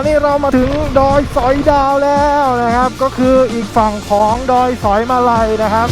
นนี้เรามาถึงดอยสอยดาวแล้วนะครับ ก็คืออีกฝั่งของดอยสอยมาลัยนะครับ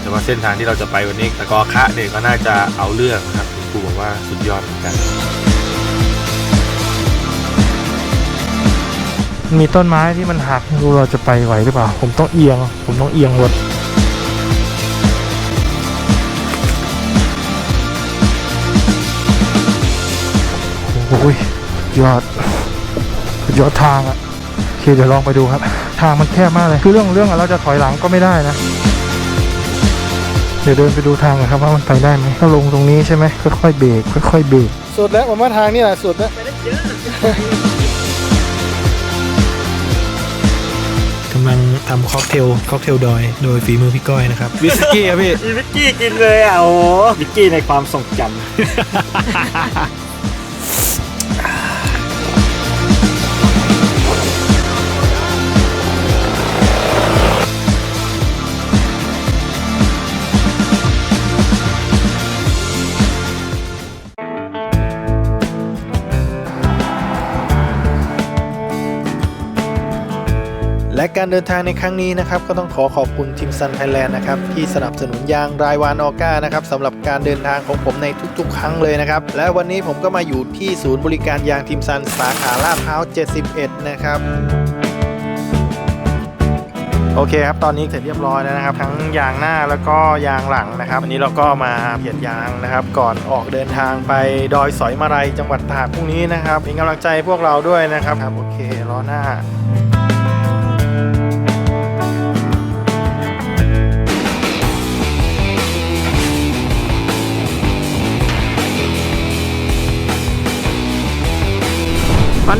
แต่ว่าเส้นทางที่เราจะไปวันนี้ตะกอคะเนี่ยก็น่าจะเอาเรื่องนะครับคุณครูบอกว่าสุดยอดเหมือนกัน มีต้นไม้ที่มันหักไม่รู้เราจะไปไหวหรือเปล่า ผมต้องเอียง ผมต้องเอียงรถโอ้ยยอดยอดทางอะโอเคเดี๋ยวลองไปดูครับ ทางมันแคบมากเลย คือเรื่องเรื่องเราจะถอยหลังก็ไม่ได้นะ เดี๋ยวเดินไปดูทางกันครับว่ามันไปได้ไหมถ้าลงตรงนี้ใช่ไหมค่อยๆเบรกค่อยๆเบรกสุดแล้วผมว่าทางนี่แหละสุดแล้ว ทำค็อกเทลค็อกเทลดอยโดยฝีมือพี่ก้อยนะครับวิสกี้ครับพี่ มีวิกกี้กินเลยอะโอ้โหวิกกี้ในความทรงจำ การเดินทางในครั้งนี้นะครับก็ต้องขอขอบคุณทีมซันไทยแลนด์นะครับที่สนับสนุนยางรายวานออก้านะครับสำหรับการเดินทางของผมในทุกๆ ครั้งเลยนะครับและวันนี้ผมก็มาอยู่ที่ศูนย์บริการยางทีมซันสาขาลาดพร้าว71 นะครับโอเคครับ ตอนนี้เสร็จเรียบร้อยแล้วนะครับ ทั้งยางหน้าแล้วก็ยางหลังนะครับวันนี้เราก็มาเปลี่ยนยางนะครับ ก่อนออกเดินทางไปดอยสอยมาลัยจังหวัดตากพรุ่งนี้นะครับเป็นกำลังใจพวกเราด้วยนะครับครับโอเคล้อหน้า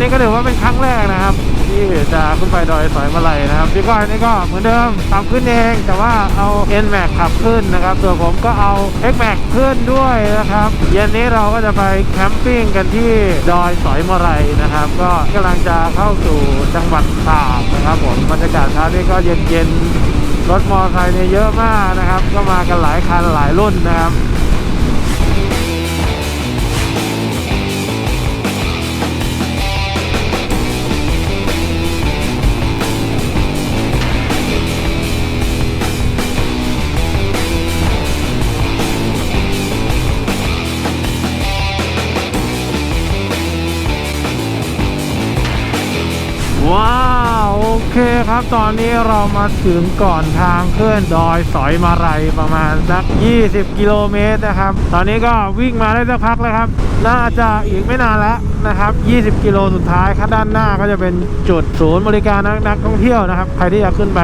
นี้ก็ถือว่าเป็นครั้งแรกนะครับ ที่จะขึ้นไปดอยสอยมาลัยนะครับพี่ก้อยนี่ก็เหมือนเดิมทำขึ้นเอง แต่ว่าเอา N Max ขับขึ้นนะครับส่วนผมก็เอา X Max ขึ้นด้วยนะครับเย็นนี้เราก็จะไปแคมปิ้งกันที่ดอยสอยมาลัยนะครับ ก็กำลังจะเข้าสู่จังหวัดตากนะครับผมบรรยากาศเช้านี้ก็เย็นๆรถมอเตอร์ไซค์เนี่ยเยอะมากนะครับ ก็มากันหลายคันหลายรุ่นนะครับ ตอนนี้เรามาถึงก่อนทางขึ้นดอยสอยมาลัยประมาณสัก 20 กิโลเมตรนะครับ ตอนนี้ก็วิ่งมาได้สักพักแล้วครับ น่าจะอีกไม่นานแล้ว นะครับ 20 กิโลสุดท้ายครับด้านหน้าก็จะเป็นจุดศูนย์บริการนักนักท่องเที่ยวนะครับ ใครที่จะขึ้นไป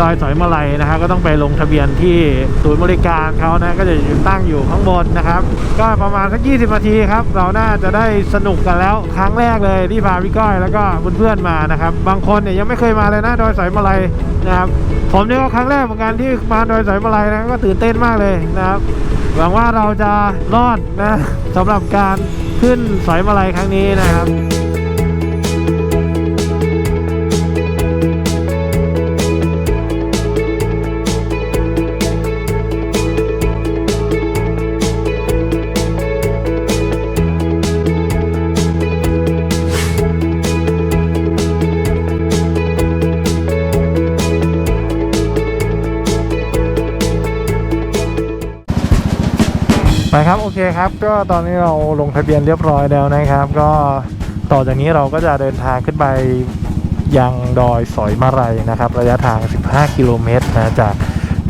ดอยสอยมาลัยนะครับก็ต้องไปลงทะเบียนที่ศูนย์บริการเขานะก็จะตั้งอยู่ข้างบนนะครับ ก็ประมาณสัก 20 นาทีครับ เราน่าจะได้สนุกกันแล้ว ครั้งแรกเลยที่พาพี่ก้อยแล้วก็เพื่อนๆมานะครับ บางคนเนี่ยยังไม่เคยมาเลยนะดอยสอยมาลัยนะครับผมนี่ก็ครั้งแรกเหมือนกันที่มาดอยสอยมาลัยนะก็ตื่นเต้นมากเลยนะครับหวังว่าเราจะรอดนะสำหรับการ ขึ้นสอยมาลัยครั้งนี้นะครับ เคครับ ก็ตอนนี้เราลงทะเบียนเรียบร้อยแล้วนะครับ ก็ต่อจากนี้เราก็จะเดินทางขึ้นไปยังดอยสอยมาลัยนะครับ ระยะทาง 15 กิโลเมตรนะจาก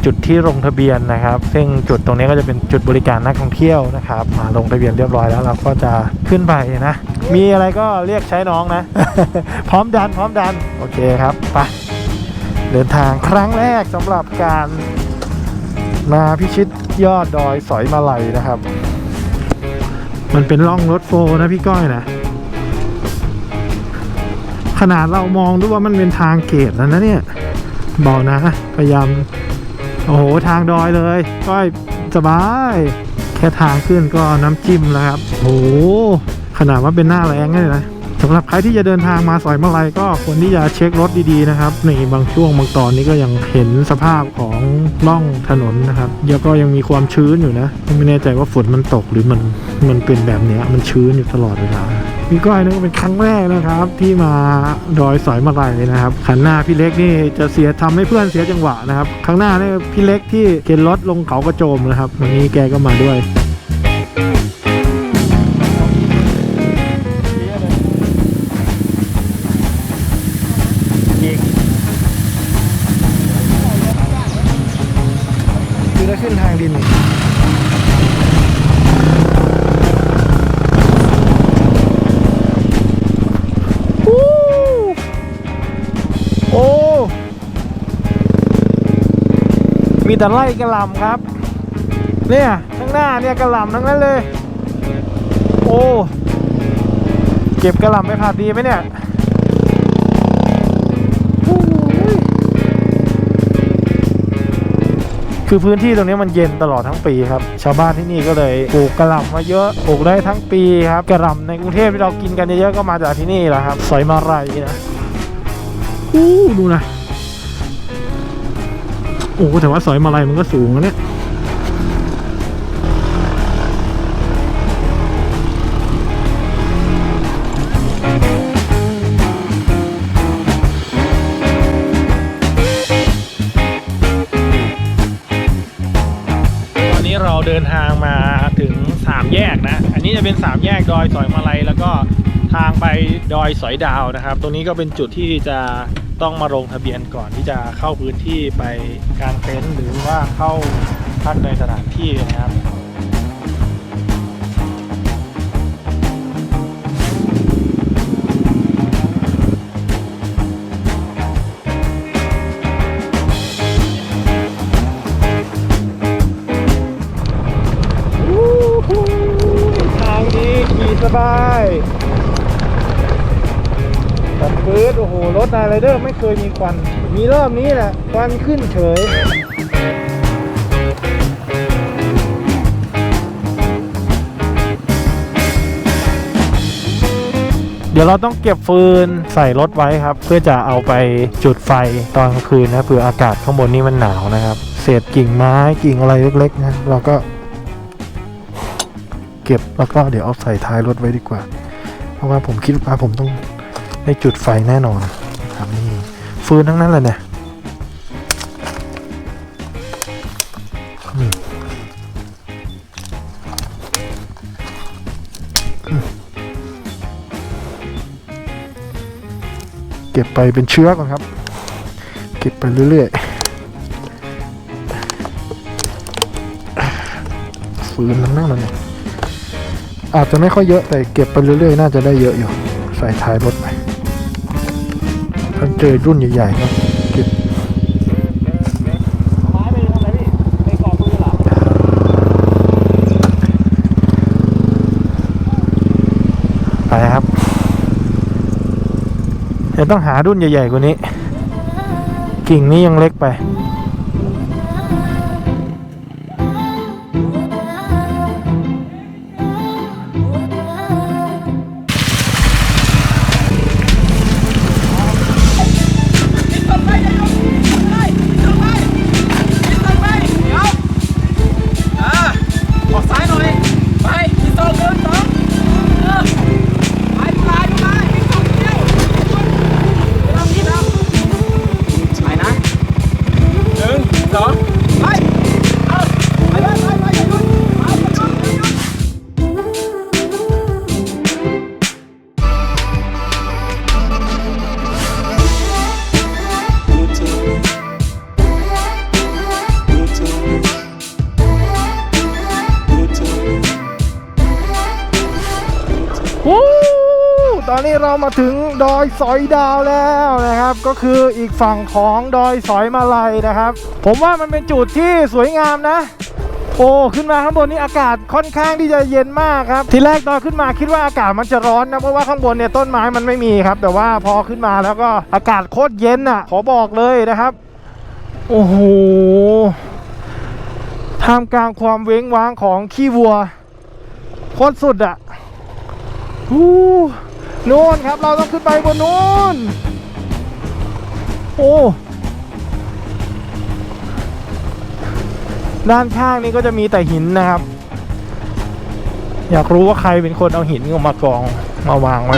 จุดที่ลงทะเบียนนะครับ ซึ่งจุดตรงนี้ก็จะเป็นจุดบริการนักท่องเที่ยวนะครับมาลงทะเบียนเรียบร้อยแล้วเราก็จะขึ้นไปนะ มีอะไรก็เรียกใช้น้องนะ พร้อมดันพร้อมดันโอเคครับไปเดินทางครั้งแรกสำหรับการมาพิชิตยอดดอยสอยมาลัยนะครับ มันเป็นร่องรถโฟร์นะพี่ก้อยนะ ขนาดเรามองดูว่ามันเป็นทางเกตแล้วนะเนี่ย บอกนะ พยายาม โอ้โห ทางดอยเลย ก้อยสบาย แค่ทางขึ้นก็น้ำจิ้มแล้วครับ โอ้โหขนาดว่าเป็นหน้าแรงเลยนะำหรับใครที่จะเดินทางมาสอยมาลัยก็ควรที่จะเช็ครถดีๆนะครับในบางช่วงบางตอนนี้ก็ยังเห็นสภาพของล่องถนนนะครับแล้วก็ยังมีความชื้นอยู่นะ ไม่แน่ใจว่าฝนมันตกหรือมันมันเป็นแบบนี้มันชื้นอยู่ตลอดเวลาพี่ก้อยนี่เป็นครั้งแรกนะครับ ที่มาดอยสอยมาลัยนะครับขันหน้าพี่เล็กนี่จะเสียทำให้เพื่อนเสียจังหวะนะครับครั้งหน้านี่พี่เล็กที่เข็นรถลงเขากระโจมนะครับวันนี้แกก็มาด้วย แต่ไล่กระหล่ำครับ เนี่ยข้างหน้าเนี่ยกระหล่ำทั้งนั้นเลย โอ้เก็บกระหล่ำไปผัดดีไหมเนี่ยโอ้ยคือพื้นที่ตรงนี้มันเย็นตลอดทั้งปีครับ ชาวบ้านที่นี่ก็เลยปลูกกระหล่ำมาเยอะปลูกได้ทั้งปีครับกระหล่ำในกรุงเทพที่เรากินกันเยอะๆก็มาจากที่นี่แหละครับ สอยมาไรนะอู้ดูนะ โอ้แต่ว่าสอยมาลัยมันก็สูงนะเนี่ยตอนนี้เราเดินทางมาถึงสามแยกนะ อันนี้จะเป็นสามแยกดอยสอยมาลัยแล้วก็ทางไปดอยสอยดาวนะครับ ตรงนี้ก็เป็นจุดที่จะ ต้องมาลงทะเบียนก่อนที่จะเข้าพื้นที่ไปกางเต็นท์หรือว่าเข้าพักในสถานที่นะครับ ถนายไรเดอร์ไม่เคยมีควัน มีรอบนี้แหละควันขึ้นเฉยเดี๋ยวเราต้องเก็บฟืนใส่รถไว้ครับ เพื่อจะเอาไปจุดไฟตอนกลางคืนนะเผื่ออากาศข้างบนนี้มันหนาวนะครับ เศษกิ่งไม้กิ่งอะไรเล็กๆนะเราก็ เก็บแล้วก็เดี๋ยวเอาใส่ท้ายรถไว้ดีกว่า เพราะว่าผมคิดว่าผมต้องได้จุดไฟแน่นอน ฟืนทั้งนั้นเลยเนี่ยเก็บไปเป็นเชื้อก่อนครับ เก็บไปเรื่อยๆฟืนทั้งนั้นเลยเนี่ยอาจจะไม่ค่อยเยอะแต่เก็บไปเรื่อยๆ น่าจะได้เยอะอยู่ ใส่ท้ายรถไป เจอรุ่นใหญ่ๆก็เก็บไปครับเดี๋ยวต้องหารุ่นใหญ่ๆกว่านี้ กิ่งนี้ยังเล็กไป มาถึงดอยสอยดาวแล้วนะครับ ก็คืออีกฝั่งของดอยสอยมาลัยนะครับ ผมว่ามันเป็นจุดที่สวยงามนะ โอ้ขึ้นมาข้างบนนี้อากาศค่อนข้างที่จะเย็นมากครับ ทีแรกตอนขึ้นมาคิดว่าอากาศมันจะร้อนนะเพราะว่าข้างบนเนี่ยต้นไม้มันไม่มีครับ แต่ว่าพอขึ้นมาแล้วก็อากาศโคตรเย็นอะ ขอบอกเลยนะครับ โอ้โหท่ามกลางความเว้งว้างของขี้วัวโคตรสุดอะอู้ นู่นครับเราต้องขึ้นไปบนนู้น โอ้ด้านข้างนี้ก็จะมีแต่หินนะครับ อยากรู้ว่าใครเป็นคนเอาหินออกมากองมาวางไว้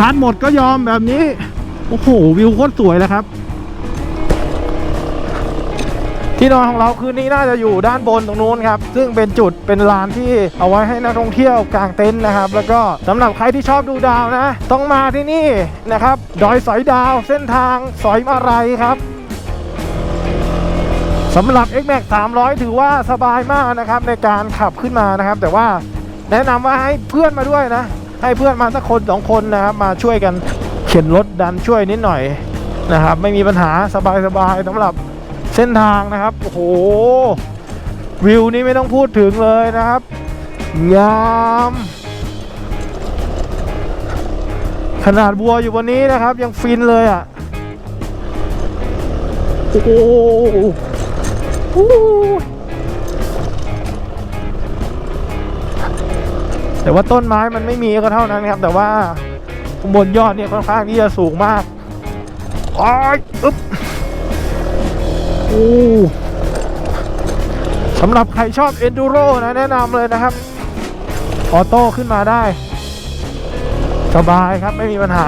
คันหมดก็ยอมแบบนี้ โอ้โห วิวโคตรสวยเลยครับ ที่นอนของเราคืนนี้น่าจะอยู่ด้านบนตรงนู้นครับ ซึ่งเป็นจุดเป็นลานที่เอาไว้ให้นักท่องเที่ยวกางเต็นท์นะครับ แล้วก็สำหรับใครที่ชอบดูดาวนะ ต้องมาที่นี่นะครับ ดอยสอยดาวเส้นทางสอยมาลัยครับสำหรับ X Max 300 ถือว่าสบายมากนะครับในการขับขึ้นมานะครับ แต่ว่าแนะนำว่าให้เพื่อนมาด้วยนะ ให้เพื่อนมาสักคนสองคนนะครับมาช่วยกันเข็นรถดันช่วยนิดหน่อยนะครับ ไม่มีปัญหาสบายๆสำหรับเส้นทางนะครับโอ้โหวิวนี้ไม่ต้องพูดถึงเลยนะครับงาม ขนาดบัวอยู่บนนี้นะครับ ยังฟินเลยอะโอ้โห แต่ว่าต้นไม้มันไม่มีก็เท่านั้นครับ แต่ว่าข้างบนยอดเนี่ยค่อนข้างที่จะสูงมากอ้อยอึ๊บอู้สำหรับใครชอบเอนดูโรนะแนะนำเลยนะครับ ออโต้ขึ้นมาได้ สบายครับไม่มีปัญหา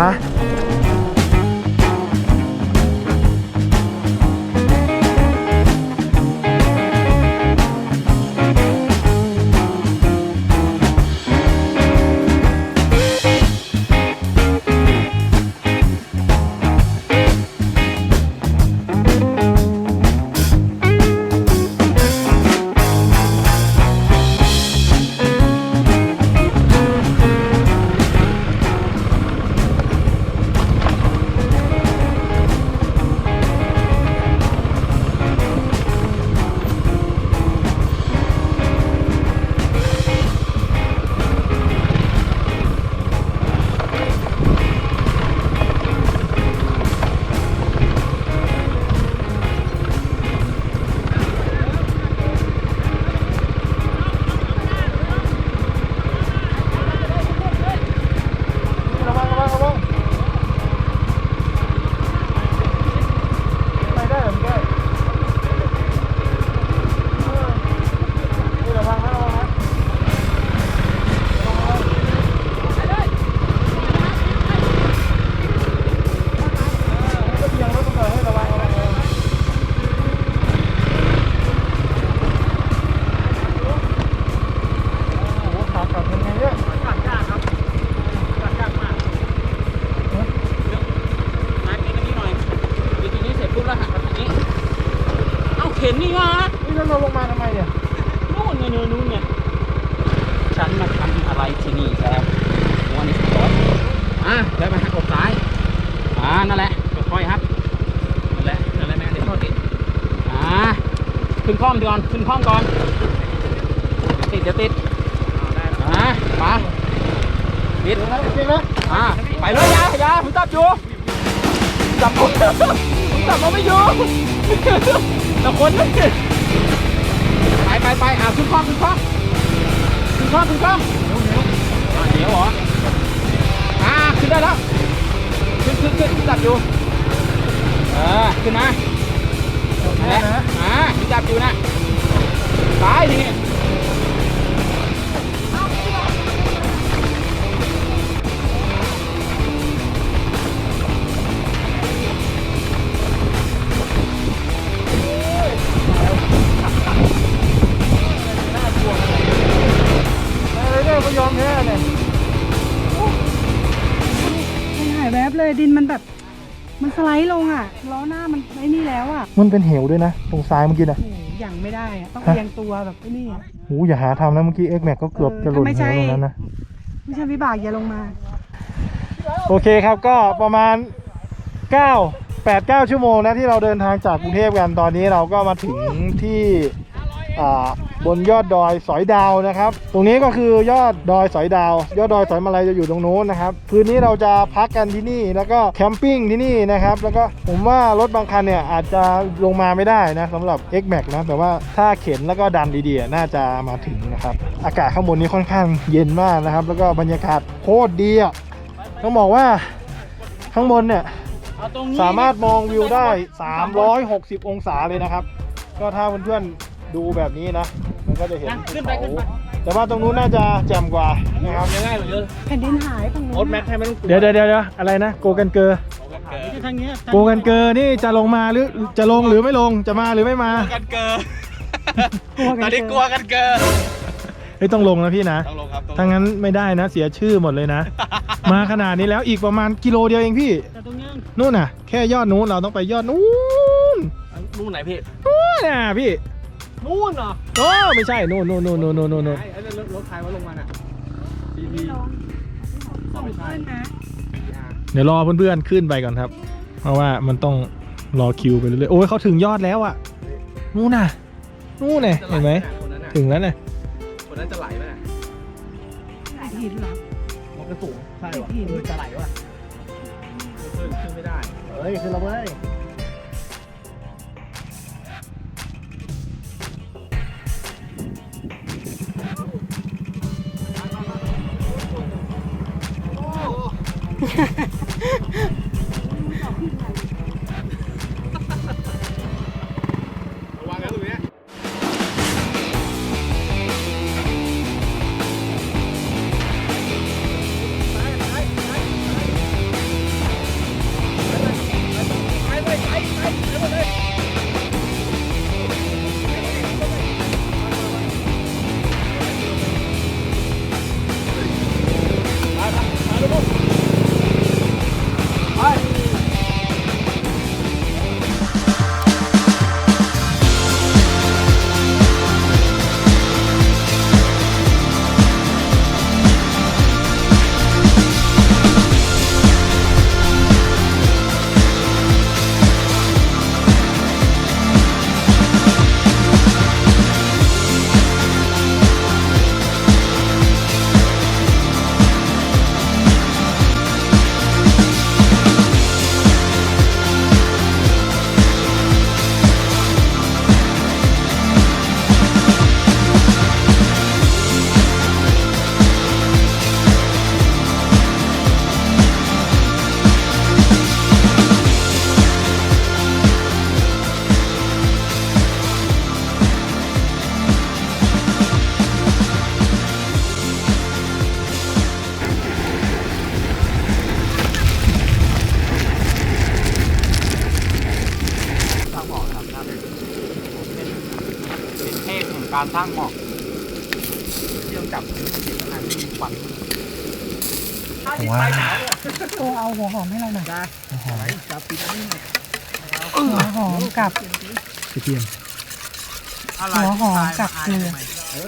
นั่นแหละค่อยๆครับนั่นแหละนั่นแหละแม่เดี๋ยวโทษติดอ่าขึ้นคล่อมก่อนขึ้นคล่อมก่อนติดเดี๋ยวติดอ่าไปติดจริงไหมอ่าไปเลยยายาผมจับอยู่จับผมจับเราไม่อยู่แต่คนไม่ไปไปไปอ่าขึ้นคล่อมขึ้นคล่อมขึ้นคล่อมขึ้นคล่อมอ่าเดี๋ยวเหรออ่าขึ้นได้แล้ว ขึ้นขึ้นขึ้นจับอยู่ เออ ขึ้นมานั่นแหละอ่าขึ้นจับอยู่นะตายทีนี้ เลยดินมันแบบ มันสไลด์ลงอะล้อหน้ามันไอ้นี่แล้วอะมันเป็นเหวด้วยนะ ตรงซ้ายเมื่อกี้นะ โอ้โหอย่างไม่ได้อะต้องฮะ เอียงตัวแบบไอ้นี่อะโอ้อย่าหาทำนะเมื่อกี้ X Max ก็เกือบจะหล่นเออไม่เหใช่ วตรงนั้นนะ ไม่ใช่วิบากอย่าลงมา โอเคครับก็ประมาณ 9 8 9 ชั่วโมงนะที่เราเดินทางจากกรุงเทพกันตอนนี้เราก็มาถึงที่อ่า บนยอดดอยสอยดาวนะครับ ตรงนี้ก็คือยอดดอยสอยดาว ยอดดอยสอยมาลัยจะอยู่ตรงโน้นนะครับคืนนี้เราจะพักกันที่นี่แล้วก็แคมปิ้งที่นี่นะครับ แล้วก็ผมว่ารถบางคันเนี่ยอาจจะลงมาไม่ได้นะสำหรับ X Max นะแต่ว่าถ้าเข็นแล้วก็ดันดีๆน่าจะมาถึงนะครับ อากาศข้างบนนี้ค่อนข้างเย็นมากนะครับ แล้วก็บรรยากาศโคตรดีอะต้องบอกว่าข้างบนเนี่ยเอาตรงนี้สามารถมองวิวได้ 360 องศาเลยนะครับ ก็ถ้าเพื่อนๆ ดูแบบนี้นะ มันก็จะเห็นนะภูขึ้นไปเขาขึ้นไป แต่ว่าตรงนู้นน่าจะแจ่มกว่านะครับง่ายๆกว่าเยอะแผ่นดินหายฝั่งนู้นรถแม็กให้ไม่ต้องกลัวเดี๋ยวเดี๋ยวเดี๋ยวอะไรนะโกกันเกอร์ไม่ใช่ทางเนี้ยโกกันเกอร์นี่จะลงมาหรือจะลงหรือไม่ลงจะมาหรือไม่มากันเกอกลัวตกัอนนนี้เกินกลัวกันเกอเฮ้ยต้องลงนะพี่นะต้องลงครับต้องลงถ้างั้นไม่ได้นะ เสียชื่อหมดเลยนะ มาขนาดนี้แล้วอีกประมาณกิโลเดียวเองพี่แต่ตรงเนี้ยนู่นน่ะ แค่ยอดนู้นเราต้องไปยอดนู้นนู่นไหนพี่นู่นน่ะพี่ นู่นเหรอโอ้ไม่ใช่นู่นนู่นนู่นนู่นนู่นนู่นไอ้ไอ้รถรถใครว่าลงมาน่ะซีไม่พีลงส่งขึ้นนะเดี๋ยวรอเพื่อนๆขึ้นไปก่อนครับ เพราะว่ามันต้องรอคิวไปเรื่อยๆโอ้ยเขาถึงยอดแล้วอะนู่นน่ะนู่นน่ะเห็นไหมคนนั้นน่ะถึงแล้วน่ะคนนั้นจะไหลไหมน่ะหินเหรอมันก็สูงใช่ว่ะหินเออจะไหลว่ะขึ้นขึ้นไม่ได้เฮ้ยคือเราเว้ย สร้างหมอกที่ต้องจับเป็นสิ่งสำคัญที่มีควันว้าวโอ้เอาหัวหอมให้เราหน่อยจับปิดนี่หน่อยหัวหอมกับกระเทียมอะไรหัวหอมกับเกลือ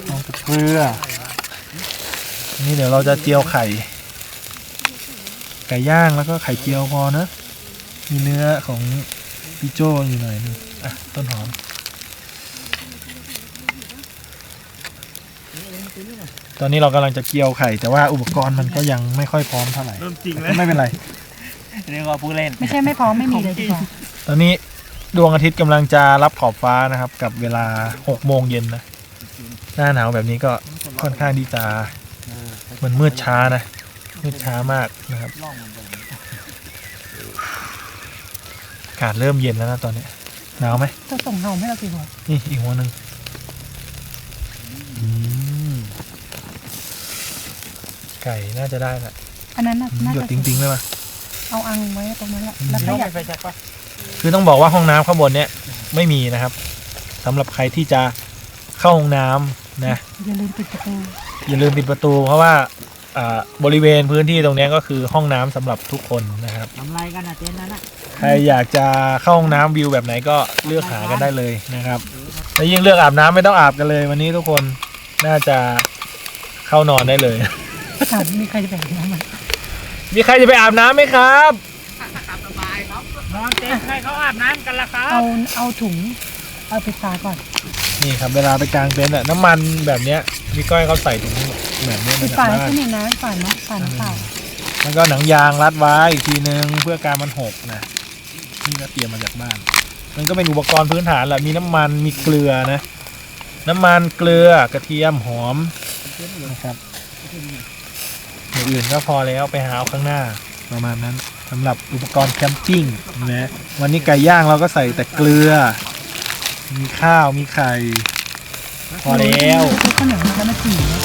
ลองกับเกลือ นี่เดี๋ยวเราจะเจียวไข่ ไก่ย่างแล้วก็ไข่เจียวพอนะมีเนื้อของพี่โจอยู่หน่อยนึงอะต้นหอม ตอนนี้เรากำลังจะเจียวไข่แต่ว่าอุปกรณ์มันก็ยังไม่ค่อยพร้อมเท่าไหร่เริ่มจริงแต่แล้วก็ไม่เป็นไร นี่ก็ผู้เล่น ไม่ใช่ไม่พร้อมไม่มีเลยดีกว่าตอนนี้ดวงอาทิตย์กำลังจะรับขอบฟ้านะครับ กับเวลา6โมงเย็นนะ หน้าหนาวแบบนี้ก็ค่อนข้างที่จะมันมืดช้านะ มืดช้ามากนะครับอากาศเริ่มเย็นแล้วนะตอนนี้หนาวไหมจะส่งหอมให้เรากี่หัวนี่อีกหัวหนึ่งอืม ไก่น่าจะได้ละอันนั้นน่ะอืมน่าหยดจะติ้งๆเลยป่ะเอาอังไว้ตรงนั้นแหละแล้วก็อยากไปแจ็คปะคือต้องบอกว่าห้องน้ำข้างบนเนี้ยไม่มีนะครับสำหรับใครที่จะเข้าห้องน้ำนะ อย่าลืมปิดประตูอย่าลืมปิดประตู เพราะว่าอ่าบริเวณพื้นที่ตรงเนี้ยก็คือห้องน้ำสำหรับทุกคนนะครับ ทำไรกันอะเต็นท์นั้นอะใครอยากจะเข้าห้องน้ำวิวแบบไหนก็เลือกหากันได้เลยนะครับแล้วยิ่งเลือกอาบน้ำไม่ต้องอาบกันเลย วันนี้ทุกคนน่าจะเข้านอนได้เลย ถามมีใครจะไปอาบน้ำไหมมีใครจะไปอาบน้ำไหมครับนอนเต็นท์ให้เขาอาบน้ำกันละครับเอาเอาถุง เอาปิดฝาก่อนนี่ครับเวลาไปกลางเต็นท์อะน้ำมันแบบเนี้ยพี่ก้อยเขาใส่ถุงแบบเนี้ยปิมาดจากฝาให้บ้านสนิทนะฝาเนาะฝาน้ำเปล่าแล้วก็หนังยางรัดไว้อีกทีนึงเพื่อการมันหกนะนี่ก็เตรียมมาจากบ้าน มันก็เป็นอุปกรณ์พื้นฐานแหละมีน้ำมันมีเกลือนะ น้ำมันเกลือกระเทียมหอมนะครับ อย่างอื่นก็พอแล้วไปหาเอาข้างหน้าประมาณนั้นสำหรับอุปกรณ์แคมปิ้งนะวันนี้ไก่ย่างเราก็ใส่แต่เกลือ มีข้าวมีไข่พอแล้วข้าวเหนียวแล้วมาจี่